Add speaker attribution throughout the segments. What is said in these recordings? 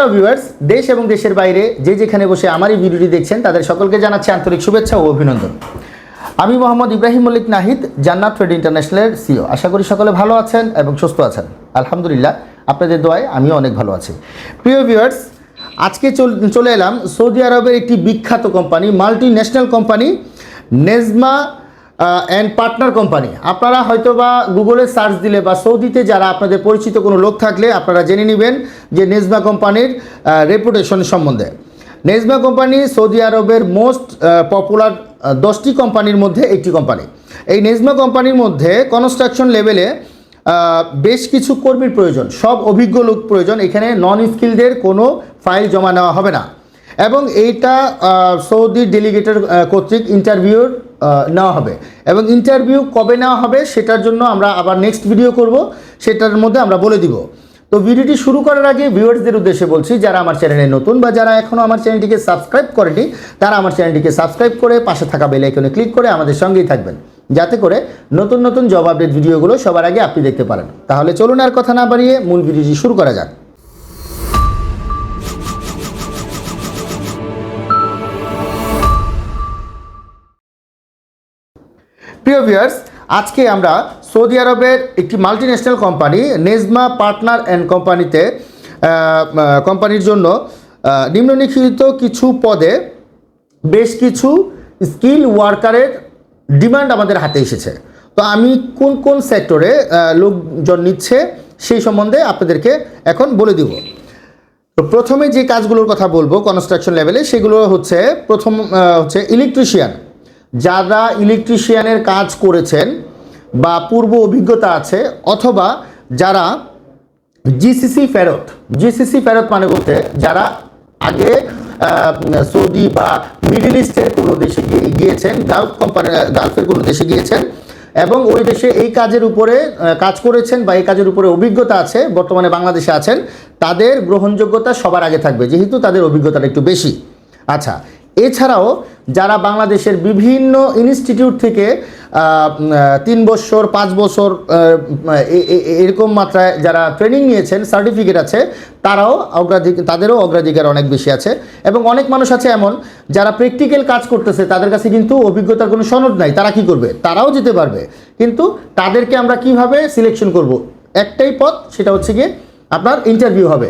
Speaker 1: Hello viewers দেশ এবং দেশের বাইরে যে যেখানে বসে আমার এই ভিডিওটি দেখছেন, তাদের সকলকে জানাচ্ছি আন্তরিক শুভেচ্ছা ও অভিনন্দন। আমি মোহাম্মদ ইব্রাহিম মল্লিক নাহিদ, জান্নাত ট্রেড ইন্টারন্যাশনালের সিও আশা করি সকলে ভালো আছেন এবং সুস্থ আছেন। আলহামদুলিল্লাহ, আপনাদের দোয়ায় আমিও অনেক ভালো আছি। প্রিয় ভিউয়ার্স আজকে চল- এলাম সৌদি আরবের একটি বিখ্যাত company multinational company Nesma and partner company আপনারা হয়তো বা গুগলে সার্চ দিলে বা সৌদিতে যারা আপনাদের পরিচিত কোনো লোক থাকলে আপনারা জেনে নেবেন যে নেজমা কোম্পানির রেপুটেশন সম্বন্ধে। নেজমা কোম্পানি সৌদি আরবের মোস্ট পপুলার দশটি কোম্পানির মধ্যে একটি কোম্পানি এই নেজমা কোম্পানির মধ্যে কনস্ট্রাকশন লেভেলে বেশ কিছু কর্মীর প্রয়োজন। সব অভিজ্ঞ লোক প্রয়োজন। এখানে নন স্কিলদের কোনো ফাইল জমা নেওয়া হবে না। এবং এইটা সৌদি ডেলিগেটের কর্তৃক ইন্টারভিউর নেওয়া হবে। এবং ইন্টারভিউ কবে নেওয়া হবে সেটার জন্য আমরা আবার নেক্সট ভিডিও করব, সেটার মধ্যে আমরা বলে দিব। তো ভিডিওটি শুরু করার আগে ভিউয়ার্সদের উদ্দেশ্যে বলছি, যারা আমার চ্যানেলে নতুন বা যারা এখনও আমার চ্যানেলটিকে সাবস্ক্রাইব করেনি, তারা আমার চ্যানেলটিকে সাবস্ক্রাইব করে পাশে থাকা বেল আইকনে ক্লিক করে আমাদের সঙ্গেই থাকবেন। যাতে করে নতুন নতুন জব আপডেট ভিডিওগুলো সবার আগে আপনি দেখতে পারেন। তাহলে চলুন আর কথা না বাড়িয়ে মূল ভিডিওটি শুরু করা যাক। প্রিয় ভিউয়ার্স আজকে আমরা সৌদি আরবের একটি multinational company Nesma partner and কোম্পানিতে কোম্পানির জন্য নিম্নলিখিত কিছু পদে বেশ কিছু স্কিল ওয়ার্কারের ডিমান্ড আমাদের হাতে এসেছে। তো আমি কোন কোন সেক্টরে লোকজন নিচ্ছে সেই সম্বন্ধে আপনাদেরকে এখন বলে দিব। তো প্রথমে যে কাজগুলোর কথা বলব কনস্ট্রাকশন লেভেলে সেগুলো হচ্ছে প্রথম হচ্ছে ইলেকট্রিশিয়ান যারা ইলেকট্রিশিয়ানের কাজ করেছেন বা পূর্ব অভিজ্ঞতা আছে অথবা যারা জিসিসি ফেরত জিসিসি ফেরত মানে বলতে যারা আগে সৌদি বা মিডিল ইস্টের কোনো দেশে গিয়ে গিয়েছেন, গালফ কোম্পানি গালফের কোনো দেশে গিয়েছেন এবং ওই দেশে এই কাজের উপরে কাজ করেছেন বা এই কাজের উপরে অভিজ্ঞতা আছে, বর্তমানে বাংলাদেশে আছেন, তাদের গ্রহণযোগ্যতা সবার আগে থাকবে, যেহেতু তাদের অভিজ্ঞতাটা একটু বেশি। আচ্ছা এছাড়াও যারা বাংলাদেশের বিভিন্ন ইনস্টিটিউট থেকে তিন বছর, পাঁচ বছর এরকম মাত্রায় যারা ট্রেনিং নিয়েছেন সার্টিফিকেট আছে, তারাও অগ্রাধিকার তাদেরও অগ্রাধিকার অনেক বেশি আছে। এবং অনেক মানুষ আছে এমন, যারা প্র্যাকটিক্যাল কাজ করতেছে, তাদের কাছে কিন্তু অভিজ্ঞতার কোনো সনদ নাই। তারা কি করবে? তারাও যেতে পারবে। কিন্তু তাদেরকে আমরা কীভাবে সিলেকশন করব? একটাই পথ, সেটা হচ্ছে গিয়ে আপনার ইন্টারভিউ হবে।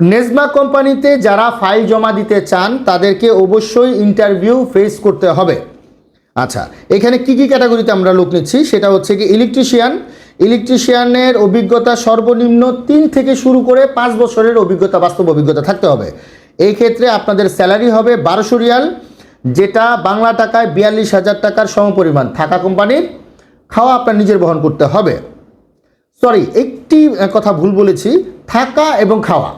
Speaker 1: নেজমা কোম্পানিতে যারা ফাইল জমা দিতে চান, তাদেরকে অবশ্যই ইন্টারভিউ ফেস করতে হবে। আচ্ছা এখানে কি কি ক্যাটাগরিতে আমরা লোক নিচ্ছি? সেটা হচ্ছে কি ইলেকট্রিশিয়ান ইলেকট্রিশিয়ানের অভিজ্ঞতা সর্বনিম্ন তিন থেকে শুরু করে পাঁচ বছরের অভিজ্ঞতা, বাস্তব অভিজ্ঞতা থাকতে হবে। এই ক্ষেত্রে আপনাদের স্যালারি হবে বারোশো রিয়াল, যেটা বাংলা টাকায় বিয়াল্লিশ হাজার টাকার সমপরিমাণ থাকা কোম্পানির। খাওয়া আপনার নিজের বহন করতে হবে। সরি একটি কথা ভুল বলেছি, থাকা এবং খাওয়া।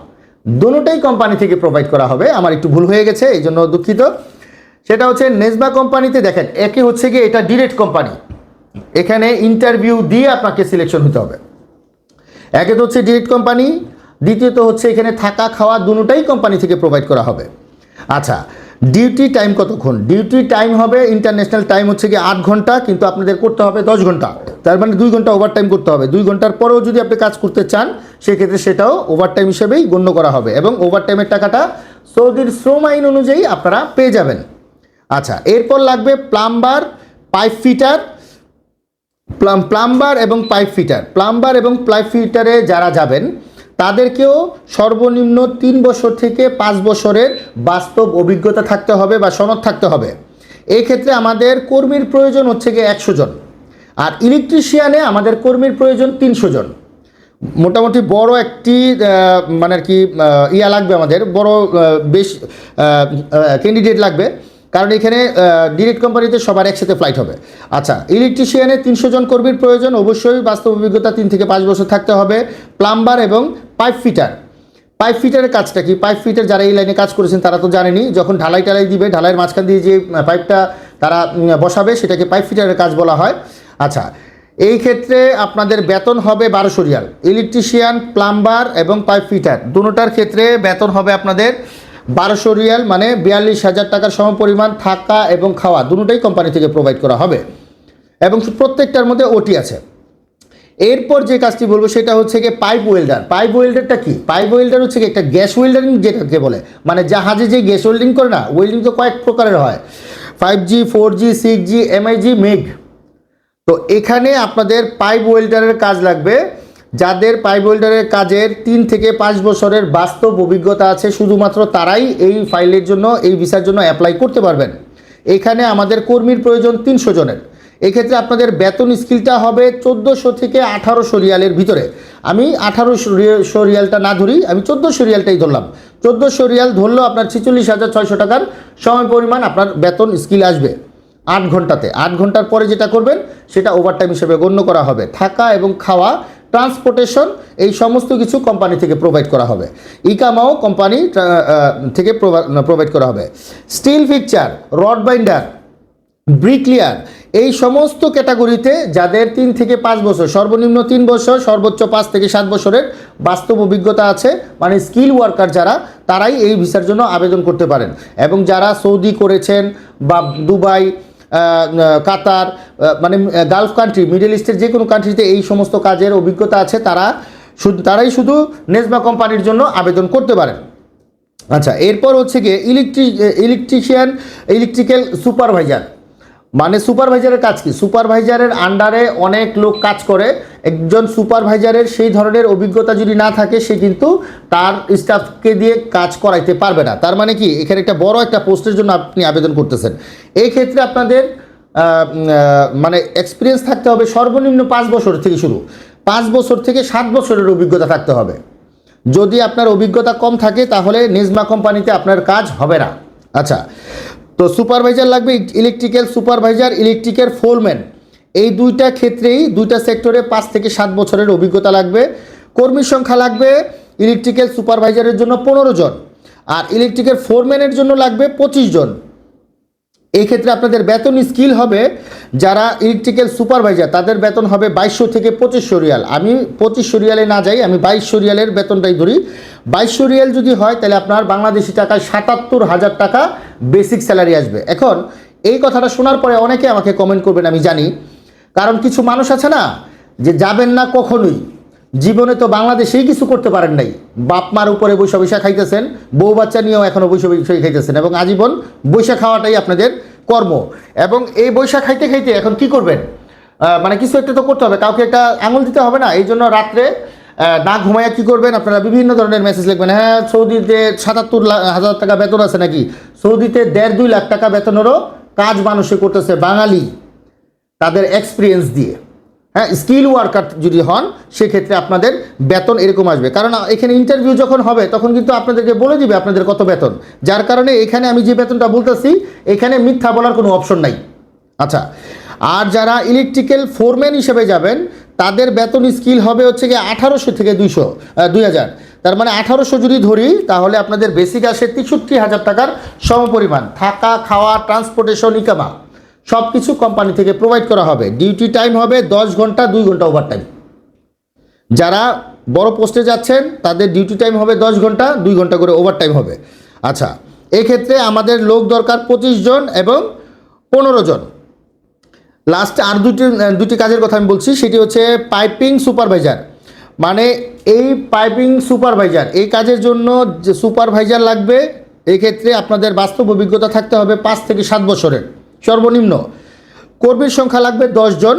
Speaker 1: দুটোটাই কোম্পানি থেকে প্রোভাইড করা হবে। আমার একটু ভুল হয়ে গেছে, এই জন্য দুঃখিত। সেটা হচ্ছে নেজবা কোম্পানিতে দেখেন, একে হচ্ছে গিয়ে এটা ডিরেক্ট কোম্পানি এখানে ইন্টারভিউ দিয়ে আপনাকে সিলেকশন হতে হবে। একে তো হচ্ছে ডিরেক্ট কোম্পানি দ্বিতীয়ত হচ্ছে এখানে থাকা খাওয়া দুটোটাই কোম্পানি থেকে প্রোভাইড করা হবে। আচ্ছা ডিউটি টাইম কতক্ষণ? ডিউটি টাইম হবে ইন্টারন্যাশনাল টাইম হচ্ছে কি আট ঘণ্টা, কিন্তু আপনাদের করতে হবে দশ ঘণ্টা। তার মানে দুই ঘণ্টা ওভার টাইম করতে হবে। দুই ঘণ্টার পরেও যদি আপনি কাজ করতে চান, সেক্ষেত্রে সেটাও ওভার টাইম হিসেবেই গণ্য করা হবে এবং ওভার টাইমের টাকাটা সৌদির শ্রম আইন অনুযায়ী আপনারা পেয়ে যাবেন। আচ্ছা এরপর লাগবে plumber, pipe fitter, plum, plumber এবং পাইপ ফিটার। প্লাম্বার এবং পাইপ ফিটারে যারা যাবেন তাদেরকেও সর্বনিম্ন তিন বছর থেকে পাঁচ বছরের বাস্তব অভিজ্ঞতা থাকতে হবে বা সনদ থাকতে হবে। এই ক্ষেত্রে আমাদের কর্মীর প্রয়োজন হচ্ছে গিয়ে একশো জন। আর ইলেকট্রিশিয়ানে আমাদের কর্মীর প্রয়োজন তিনশো জন। মোটামুটি বড় একটি মানে আর কি ইয়া লাগবে আমাদের, বড় বেশ ক্যান্ডিডেট লাগবে। কারণ এখানে ডিরেক্ট কোম্পানিতে সবার একসাথে ফ্লাইট হবে। আচ্ছা ইলেকট্রিশিয়ানে তিনশো জন কর্মীর প্রয়োজন, অবশ্যই বাস্তব অভিজ্ঞতা তিন থেকে পাঁচ বছর থাকতে হবে। প্লাম্বার এবং পাইপ ফিটার পাইপ ফিটারের কাজটা কি? পাইপ ফিটার যারা এই লাইনে কাজ করেছেন, তারা তো জানেনি, যখন ঢালাই টালাই দিবে, ঢালাইয়ের মাঝখান দিয়ে যে পাইপটা তারা বসাবে, সেটাকে পাইপ ফিটারের কাজ বলা হয়। আচ্ছা এই ক্ষেত্রে আপনাদের বেতন হবে বারোশো রিয়াল। ইলেকট্রিশিয়ান প্লাম্বার এবং পাইপ ফিটার দুটোটার ক্ষেত্রে বেতন হবে আপনাদের বারোশো রিয়াল মানে বিয়াল্লিশ হাজার টাকার সমপরিমাণ থাকা এবং খাওয়া দুটোটাই কোম্পানি থেকে প্রোভাইড করা হবে। এবং প্রত্যেকটার মধ্যে ওটি আছে। এরপর যে কাজটি বলব সেটা হচ্ছে গিয়ে পাইপ ওয়েল্ডার পাইপ ওয়েল্ডারটা কি? পাইপ ওয়েল্ডার হচ্ছে একটা গ্যাস ওয়েল্ডারিং যেটাকে বলে। মানে জাহাজে যে গ্যাস ওয়েল্ডিং করে না ওয়েল্ডিং তো কয়েক প্রকারের হয়। Five G four G six G MIG মেঘ তো এখানে আপনাদের পাইপ ওয়েল্ডারের কাজ লাগবে যাদের পাইপ কাজের তিন থেকে পাঁচ বছরের বাস্তব অভিজ্ঞতা আছে, শুধুমাত্র তারাই এই ফাইলের জন্য, এই ভিসার জন্য অ্যাপ্লাই করতে পারবেন। এখানে আমাদের কর্মীর প্রয়োজন তিনশো জনের। এক্ষেত্রে আপনাদের বেতন স্কিলটা হবে চোদ্দোশো থেকে আঠারোশো রিয়ালের ভিতরে। আমি আঠারোশো রিয়ালটা না ধরি, আমি চোদ্দোশো রিয়ালটাই ধরলাম। চোদ্দোশো রিয়াল ধরলেও আপনার ছেচল্লিশ হাজার ছয়শো টাকার সময় পরিমাণ আপনার বেতন স্কিল আসবে আট ঘন্টাতে। আট ঘণ্টার পরে যেটা করবেন, সেটা ওভারটাইম হিসেবে গণ্য করা হবে। থাকা এবং খাওয়া ট্রান্সপোর্টেশন, এই সমস্ত কিছু কোম্পানি থেকে প্রোভাইড করা হবে। ইকামাও কোম্পানি থেকে প্রোভাইড করা হবে। Steel fixture rod binder bricklayer এই সমস্ত ক্যাটাগরিতে যাদের তিন থেকে পাঁচ বছর, সর্বনিম্ন তিন বছর, সর্বোচ্চ পাঁচ থেকে সাত বছরের বাস্তব অভিজ্ঞতা আছে মানে স্কিল ওয়ার্কার যারা, তারাই এই ভিসার জন্য আবেদন করতে পারেন। এবং যারা সৌদি করেছেন বা দুবাই কাতার মানে গালফ কান্ট্রি মিডল ইস্টের যে কোনো কান্ট্রিতে এই সমস্ত কাজের অভিজ্ঞতা আছে, তারা শুধু, তারাই শুধু নেজমা কোম্পানির জন্য আবেদন করতে পারেন। আচ্ছা এরপর হচ্ছে গিয়ে ইলেকট্রিক ইলেকট্রিশিয়ান ইলেকট্রিক্যাল সুপারভাইজার মানে সুপারভাইজারের কাজ কি? সুপারভাইজারের আন্ডারে অনেক লোক কাজ করে, একজন সুপারভাইজারের সেই ধরনের অভিজ্ঞতা যদি না থাকে, সে কিন্তু তার স্টাফকে দিয়ে কাজ করাইতে পারবে না। তার মানে কি? এখানে একটা বড় একটা পোস্টের জন্য আপনি আবেদন করতেছেন। এই ক্ষেত্রে আপনাদের মানে এক্সপিরিয়েন্স থাকতে হবে সর্বনিম্ন পাঁচ বছর থেকে শুরু। পাঁচ বছর থেকে সাত বছরের অভিজ্ঞতা থাকতে হবে। যদি আপনার অভিজ্ঞতা কম থাকে, তাহলে নিজমা কোম্পানিতে আপনার কাজ হবে না। আচ্ছা তো সুপারভাইজার লাগবে ইলেকট্রিক্যাল সুপারভাইজার, ইলেকট্রিক্যাল ফোরম্যান। এই দুইটা ক্ষেত্রেই, দুইটা সেক্টরে পাঁচ থেকে সাত বছরের অভিজ্ঞতা লাগবে। কর্মীর সংখ্যা লাগবে ইলেকট্রিক্যাল সুপারভাইজারের জন্য পনেরো জন। আর ইলেকট্রিক্যাল ফোরম্যানের জন্য লাগবে পঁচিশ জন। এই ক্ষেত্রে আপনাদের বেতন স্কিল হবে। যারা ইলেকট্রিক্যাল সুপারভাইজার, তাদের বেতন হবে বাইশশো থেকে পঁচিশশো রিয়াল। আমি পঁচিশশো রিয়ালে না যাই, আমি বাইশশো রিয়ালের বেতনটাই ধরি। বাইশশো রিয়াল যদি হয়, তাহলে আপনার বাংলাদেশি টাকায় সাতাত্তর হাজার টাকা বেসিক স্যালারি আসবে। এখন এই কথাটা শোনার পরে অনেকে আমাকে কমেন্ট করবেন, আমি জানি। কারণ কিছু মানুষ আছে না, যে যাবেন না কখনোই, জীবনে তো বাংলাদেশেই কিছু করতে পারেন নাই। বাপ মার উপরে বৈশা বৈশা খাইতেছেন, বউ বাচ্চা নিয়েও এখনও বৈশা বৈশা খাইতেছেন এবং আজীবন বৈশা খাওয়াটাই আপনাদের কর্ম। এবং এই বৈশা খাইতে খাইতে এখন কি করবেন? মানে কিছু একটা তো করতে হবে, কাউকে একটা আঙুল দিতে হবে না। এই জন্য রাত্রে না ঘুমাইয়া কী করবেন? আপনারা বিভিন্ন ধরনের মেসেজ লিখবেন। হ্যাঁ সৌদিতে সাতাত্তর হাজার টাকা বেতন আছে নাকি? সৌদিতে দেড় দুই লাখ টাকা বেতনেরও কাজ মানুষে করতেছে বাঙালি তাদের এক্সপিরিয়েন্স দিয়ে। হ্যাঁ স্কিল ওয়ার্কার যদি হন, সেক্ষেত্রে আপনাদের বেতন এরকম আসবে। কারণ এখানে ইন্টারভিউ যখন হবে, তখন কিন্তু আপনাদেরকে বলে দিবে আপনাদের কত বেতন। যার কারণে এখানে আমি যে বেতনটা বলতেছি, এখানে মিথ্যা বলার কোনো অপশন নাই। আচ্ছা আর যারা ইলেকট্রিক্যাল ফোরম্যান হিসেবে যাবেন তাদের বেতন স্কিল হবে হচ্ছে গিয়ে আঠারোশো থেকে দুইশো দুই হাজার। তার মানে আঠারোশো যদি ধরি, তাহলে আপনাদের বেসিক আসে তেষট্টি হাজার টাকার সমপরিমাণ। থাকা, খাওয়া ট্রান্সপোর্টেশন ইকামা সব কিছু কোম্পানি থেকে প্রোভাইড করা হবে। ডিউটি টাইম হবে দশ ঘণ্টা, দুই ঘণ্টা ওভার টাইম যারা বড় পোস্টে যাচ্ছেন, তাদের ডিউটি টাইম হবে দশ ঘণ্টা, দুই ঘণ্টা করে ওভার টাইম হবে। আচ্ছা এক্ষেত্রে আমাদের লোক দরকার পঁচিশ জন এবং পনেরো জন। লাস্টে আর দুটি দুটি কাজের কথা আমি বলছি, সেটি হচ্ছে পাইপিং সুপারভাইজার মানে এই পাইপিং সুপারভাইজার এই কাজের জন্য যে সুপারভাইজার লাগবে এই ক্ষেত্রে আপনাদের বাস্তব অভিজ্ঞতা থাকতে হবে পাঁচ থেকে সাত বছরের, সর্বনিম্ন। কর্মীর সংখ্যা লাগবে জন,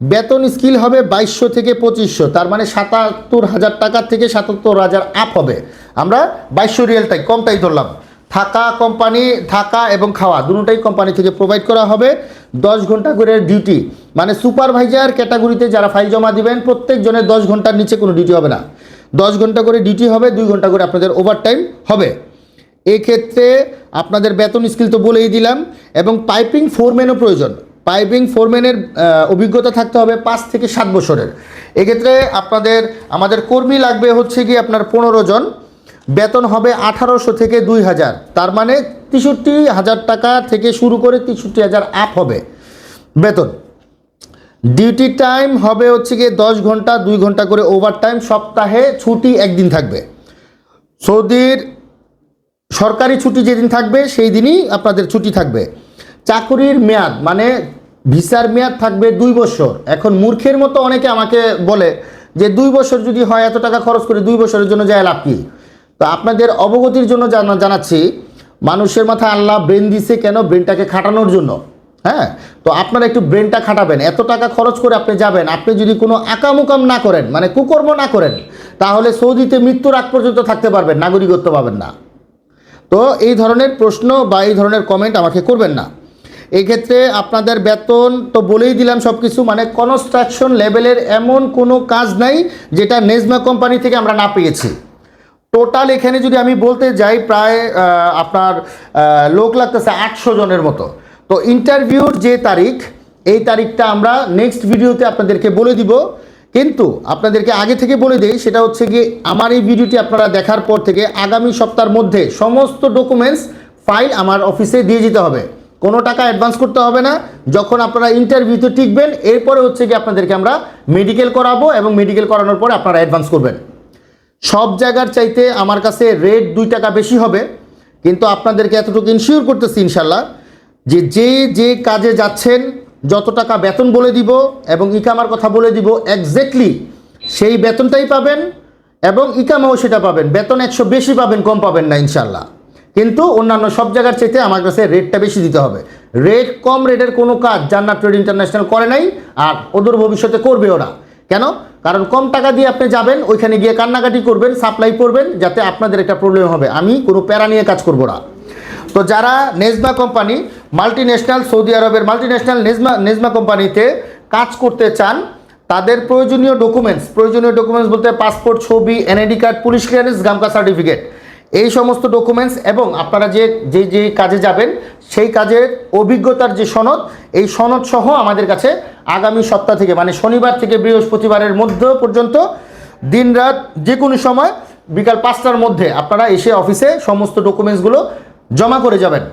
Speaker 1: বেতন স্কিল হবে বাইশশো থেকে পঁচিশশো, তার মানে সাতাত্তর হাজার টাকা থেকে সাতাত্তর হাজার আপ হবে। আমরা বাইশশো রিয়েলটাই, কমটাই ধরলাম। থাকা কোম্পানি থাকা এবং খাওয়া দুটোটাই কোম্পানি থেকে প্রোভাইড করা হবে। দশ ঘণ্টা করে ডিউটি মানে সুপারভাইজার ক্যাটাগরিতে যারা ফাইল জমা দিবেন, প্রত্যেকজনের দশ ঘণ্টার নিচে কোনো ডিউটি হবে না। দশ ঘণ্টা করে ডিউটি হবে, দুই ঘণ্টা করে আপনাদের ওভারটাইম হবে। এক্ষেত্রে আপনাদের বেতন স্কিল তো বলেই দিলাম, এবং পাইপিং ফোরম্যানও প্রয়োজন। পাইপিং ফোরম্যানের অভিজ্ঞতা থাকতে হবে পাঁচ থেকে সাত বছরের। এক্ষেত্রে আপনাদের, আমাদের কর্মী লাগবে হচ্ছে কি আপনার পনেরো জন। বেতন হবে আঠারোশো থেকে দুই হাজার। তার মানে তেষট্টি হাজার টাকা থেকে শুরু করে তেষট্টি হাজার আপ হবে বেতন। ডিউটি টাইম হবে হচ্ছে গিয়ে দশ ঘণ্টা, দুই ঘণ্টা করে ওভার টাইম সপ্তাহে ছুটি একদিন থাকবে। সৌদির সরকারি ছুটি যেদিন থাকবে, সেই দিনই আপনাদের ছুটি থাকবে। চাকুরির মেয়াদ মানে ভিসার মেয়াদ থাকবে দুই বছর। এখন মূর্খের মতো অনেকে আমাকে বলে যে দুই বছর যদি হয় এত টাকা খরচ করে দুই বছরের জন্য যায় লাভ কি? তো আপনাদের অবগতির জন্য জানা- জানাচ্ছি, মানুষের মাথায় আল্লাহ ব্রেন দিছে কেন? ব্রেনটাকে খাটানোর জন্য। হ্যাঁ? তো আপনারা একটু ব্রেনটা খাটাবেন। এত টাকা খরচ করে আপনি যাবেন, আপনি যদি কোনো আকামুকাম না করেন মানে কুকর্ম না করেন, তাহলে সৌদিতে মৃত্যুর আগ পর্যন্ত থাকতে পারবেন, নাগরিকত্ব পাবেন না। তো এই ধরনের প্রশ্ন বা এই ধরনের কমেন্ট আমাকে করবেন না। এক্ষেত্রে আপনাদের বেতন তো বলেই দিলাম সব কিছু মানে কনস্ট্রাকশন লেভেলের এমন কোনো কাজ নাই যেটা নেজমা কোম্পানি থেকে আমরা না পেয়েছি। টোটাল এখানে যদি আমি বলতে যাই প্রায় আপনার লোক লাগতেছে আটশো জনের মতো। তো ইন্টারভিউর যে তারিখ, এই তারিখটা আমরা নেক্সট ভিডিওতে আপনাদেরকে বলে দিব। কিন্তু আপনাদেরকে আগে থেকে বলে দিই, সেটা হচ্ছে গিয়ে আমার এই ভিডিওটি আপনারা দেখার পর থেকে আগামী সপ্তাহের মধ্যে সমস্ত ডকুমেন্টস ফাইল আমার অফিসে দিয়ে যেতে হবে। কোনো টাকা অ্যাডভান্স করতে হবে না। যখন আপনারা ইন্টারভিউতে টিকবেন, এরপরে হচ্ছে গিয়ে আপনাদেরকে আমরা মেডিকেল করাবো এবং মেডিকেল করানোর পরে আপনারা অ্যাডভান্স করবেন। সব জায়গার চাইতে আমার কাছে রেট দুই টাকা বেশি হবে। কিন্তু আপনাদেরকে এতটুকু ইনশিওর করতেছি ইনশাল্লাহ যে যে যে কাজে যাচ্ছেন, যত টাকা বেতন বলে দিব এবং ইকামার কথা বলে দিব একজ্যাক্টলি সেই বেতনটাই পাবেন এবং ইকামাও সেটা পাবেন। বেতন একশো বেশি পাবেন, কম পাবেন না ইনশাল্লাহ কিন্তু অন্যান্য সব জায়গার চাইতে আমার কাছে রেটটা বেশি দিতে হবে। রেট কম রেটের কোনো কাজ জান্নাত ট্রেড ইন্টারন্যাশনাল করে নাই আর ওদের ভবিষ্যতে করবেও না। কেন? কারণ কম টাকা দিয়ে আপনি যাবেন, ওইখানে গিয়ে কান্নাকাটি করবেন, সাপ্লাই করবেন, যাতে আপনাদের একটা প্রবলেম হবে। আমি কোনো প্যারা নিয়ে কাজ করব না। তো যারা Nesma company multinational Saudi আরবের মাল্টি ন্যাশনাল নেজমা নেজমা কোম্পানিতে কাজ করতে চান, তাদের প্রয়োজনীয় ডকুমেন্টস প্রয়োজনীয় ডকুমেন্টস বলতে পাসপোর্ট ছবি এনআইডি কার্ড পুলিশ ক্লিয়ারেন্স গামকা সার্টিফিকেট এই সমস্ত ডকুমেন্টস এবং আপনারা যে যে যে কাজে যাবেন, সেই কাজের অভিজ্ঞতার যে সনদ, এই সনদ সহ আমাদের কাছে আগামী সপ্তাহ থেকে মানে শনিবার থেকে বৃহস্পতিবারের মধ্যে পর্যন্ত, দিনরাত যে কোনো সময় বিকাল পাঁচটার মধ্যে আপনারা এসে অফিসে সমস্ত ডকুমেন্টসগুলো জমা করে যাবেন।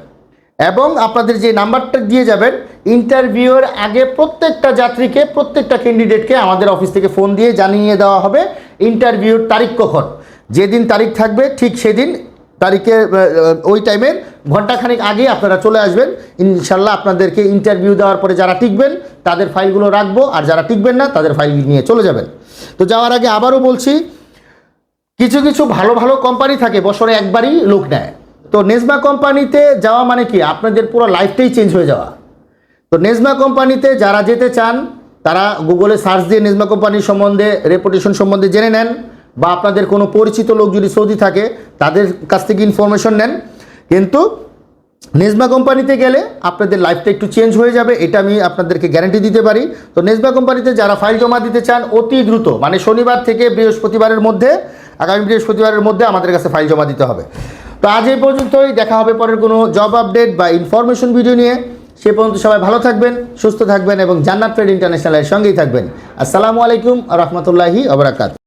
Speaker 1: এবং আপনাদের যে নাম্বারটা দিয়ে যাবেন ইন্টারভিউয়ের আগে প্রত্যেকটা যাত্রীকে, প্রত্যেকটা ক্যান্ডিডেটকে আমাদের অফিস থেকে ফোন দিয়ে জানিয়ে দেওয়া হবে ইন্টারভিউর তারিখ কখন। যেদিন তারিখ থাকবে, ঠিক সেদিন তারিখে ওই টাইমের ঘন্টাখানিক আগে আপনারা চলে আসবেন। ইনশাল্লাহ আপনাদেরকে ইন্টারভিউ দেওয়ার পরে যারা টিকবেন, তাদের ফাইলগুলো রাখব। আর যারা টিকবেন না, তাদের ফাইল নিয়ে চলে যাবেন। তো যাওয়ার আগে আবারও বলছি, কিছু কিছু ভালো ভালো কোম্পানি থাকে, বছরে একবারই লোক নেয়। তো নেজমা কোম্পানিতে যাওয়া মানে কি? আপনাদের পুরো লাইফটাই চেঞ্জ হয়ে যাওয়া। তো নেজমা কোম্পানিতে যারা যেতে চান, তারা গুগলে সার্চ দিয়ে নেজমা কোম্পানির সম্বন্ধে রেপুটেশন সম্বন্ধে জেনে নেন। বা আপনাদের কোনো পরিচিত লোক যদি সৌদি থাকে, তাদের কাছ থেকে ইনফরমেশন নেন। কিন্তু নেজমা কোম্পানিতে গেলে আপনাদের লাইফটা একটু চেঞ্জ হয়ে যাবে, এটা আমি আপনাদেরকে গ্যারান্টি দিতে পারি। তো নেজমা কোম্পানিতে যারা ফাইল জমা দিতে চান, অতি দ্রুত মানে শনিবার থেকে বৃহস্পতিবারের মধ্যে, আগামী বৃহস্পতিবারের মধ্যে আমাদের কাছে ফাইল জমা দিতে হবে। তো আজ এই পর্যন্তই, দেখা হবে পরের কোনো জব আপডেট বা ইনফরমেশন ভিডিও নিয়ে। সে পর্যন্ত সবাই ভালো থাকবেন, সুস্থ থাকবেন এবং জান্নাত ট্রেড ইন্টারন্যাশনালের সঙ্গেই থাকবেন। আসসালামু আলাইকুম রহমতুল্লাহি আবরাকাত